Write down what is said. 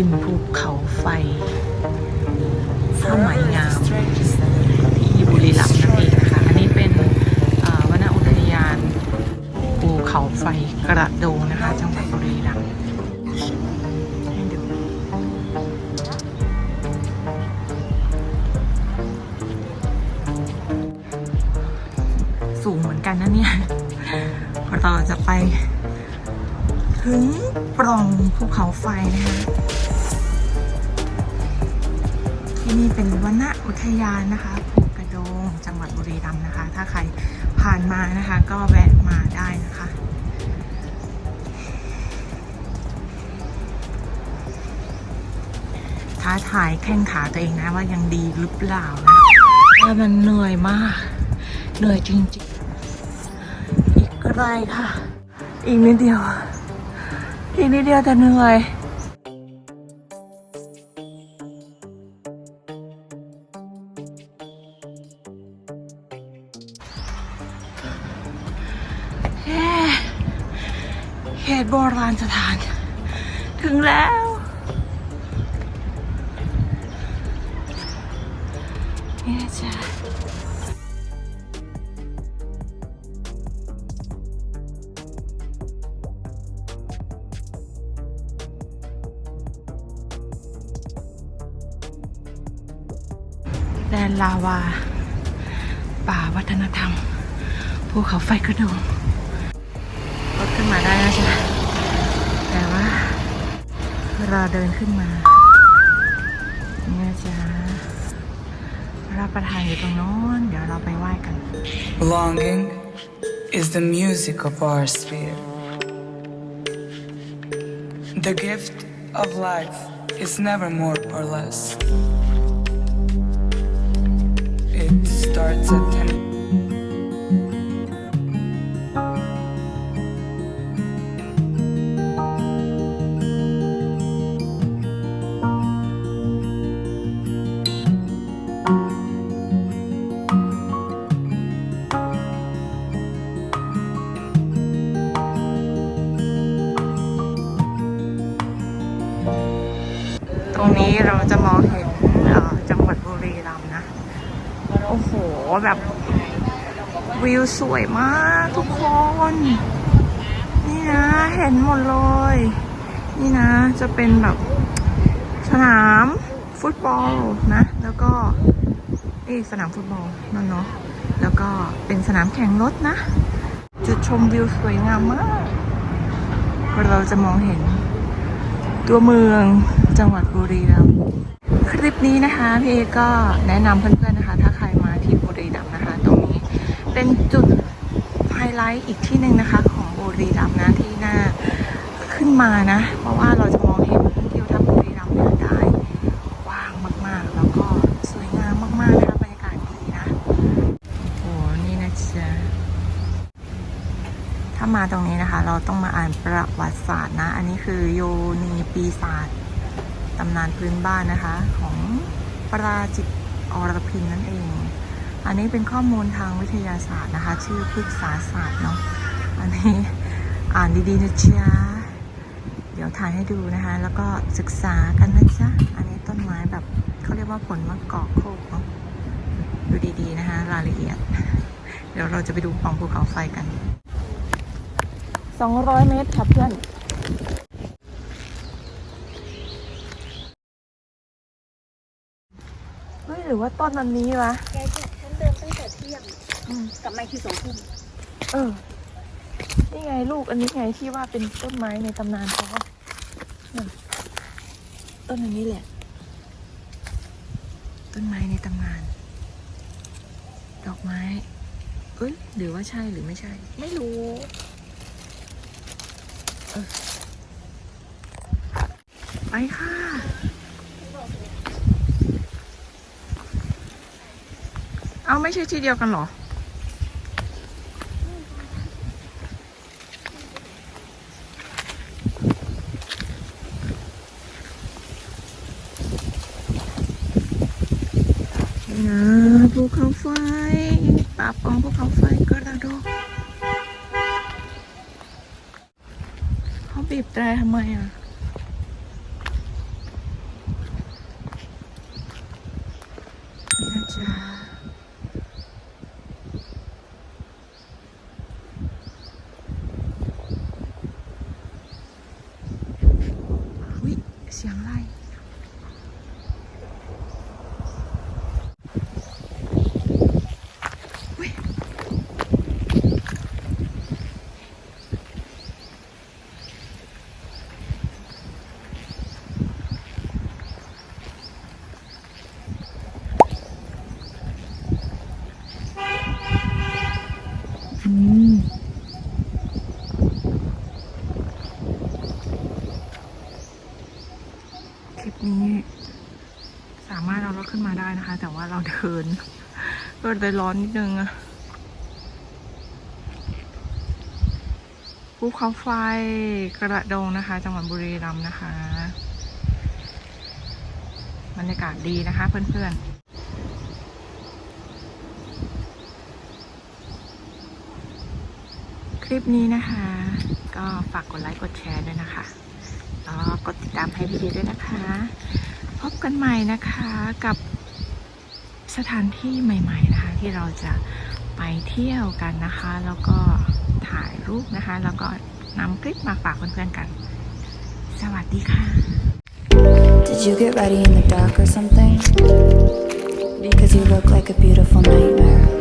ินภูเขาไฟผ้าไหมงามที่บุรีรัมย์นั่นเองนะคะอันนี้เป็นวนอุทยานภูเขาไฟกระโดงนะคะ จังหวัดบุรีรัมย์สูงเหมือนกันนะเนี่ยเราจะไป ถึงปล่องภูเขาไฟนะคะ ที่นี่เป็นวนอุทยานนะคะภูกระโดงจังหวัดบุรีรัมย์นะคะ ถ้าใครผ่านมานะคะ ก็แวะมาได้นะคะ ท้าทายแข้งขาตัวเองนะว่ายังดีหรือเปล่านะว่ามันเหนื่อยมาก เหนื่อยจริงๆ อีกไกลค่ะ อีกนิดเดียว อีกนิดเดียวแต่เหนื่อยเย้เขตโบราณสถาน ถึงแล้วนี่จ๊ะ นลาวา ป่าวัฒนธรรมภูเขาไฟกระโดงรถขึ้นมาได้นะจ๊ะแต่ว่าเราเดินขึ้นมาเนี่ยจ๊ะรับประทานอยู่ตรงโน้นเดี๋ยวเราไปไหว้กัน Longing is the music of our sphere. The gift of life is never more or less. It starts at 10. ตรงนี้เราจะมองเห็นเอ่อจังหวัดบุรีรัมย์นะ โอ้โห แบบ วิวสวยมากทุกคน นี่นะ เห็นหมดเลย นี่นะ จะเป็นแบบสนามฟุตบอลนะ แล้วก็นี่สนามฟุตบอลนั่นเนาะ แล้วก็เป็นสนามแข่งรถนะ จุดชมวิวสวยงามมาก เราจะมองเห็นตัวเมืองจังหวัดบุรีรัมย์คลิปนี้นะคะ พี่เอก็แนะนำเพื่อนๆนะคะ ถ้าใครมาที่บุรีรัมย์นะคะ ตรงนี้เป็นจุด ไลท์อีกที่หนึ่งนะคะ ของบุรีรัมย์นะที่หน่าขึ้นมานะ เพราะว่าเราจะมองเห็นทิวทัศน์บุรีรัมย์เนี่ยได้กว้างมากๆ แล้วก็สวยงามมากๆนะคะบรรยากาศดีนะโอ้นี่นะจ๊ะถ้ามาตรงนี้นะคะ เราต้องมาอ่านประวัติศาสตร์นะ อันนี้คือโยนีปีศาจตำนานพื้นบ้านนะคะ ของปราจิตอรพินนั่นเอง อันนี้เป็นข้อมูลทางวิทยาศาสตร์นะคะ ชื่อพฤกษาศาสตร์เนาะอันนี้อ่านดีๆนะจ๊ะเดี๋ยวถ่ายให้ดูนะคะ แล้วก็ศึกษากันนะจ๊ะอันนี้ต้นไม้แบบเขาเรียกว่าผลมะกอกโคกเนาะดูดีๆนะคะรายละเอียด เดี๋ยวเราจะไปดูปล่องภูเขาไฟกันสองร้อยเมตรค่ะเพื่อนเฮ้ยหรือว่าต้นอันนี้วะ ตั้งแต่เที่ยงอืม กลับมาคือสองทุ่มเออ นี่ไงลูกอันนี้ไงที่ว่าเป็นต้นไม้ในตำนานเขาอะน่ะต้นอันนี้แหละ ต้นไม้ในตำนาน ดอกไม้ เอ้ยหรือว่าใช่หรือไม่ใช่ ไม่รู้ เออไปค่ะ เอาไม่ใช่ที่เดียวกันหรอ นะภูเขาไฟป่าปองภูเขาไฟกระโดดเขาบีบแตรทำไมอะ สามารถเอารถขึ้นมาได้นะคะ แต่ว่า เขิน ก็เลยร้อนนิดนึงอะภูเขาไฟกระดงนะคะ จังหวัดบุรีรัมย์นะคะบรรยากาศดีนะคะ เพื่อนๆคลิปนี้นะคะ ก็ฝากกดไลค์กดแชร์ด้วยนะคะแล้วก็กดติดตามให้พี่ดีด้วยนะคะ พบกันใหม่นะคะกับ สถานที่ใหม่ๆนะคะที่เราจะไปเที่ยวกันนะคะ แล้วก็ถ่ายรูปนะคะ แล้วก็นำคลิปมาฝากเพื่อนๆกัน สวัสดีค่ะ Did you get ready in the dark or something? Because you look like a beautiful nightmare.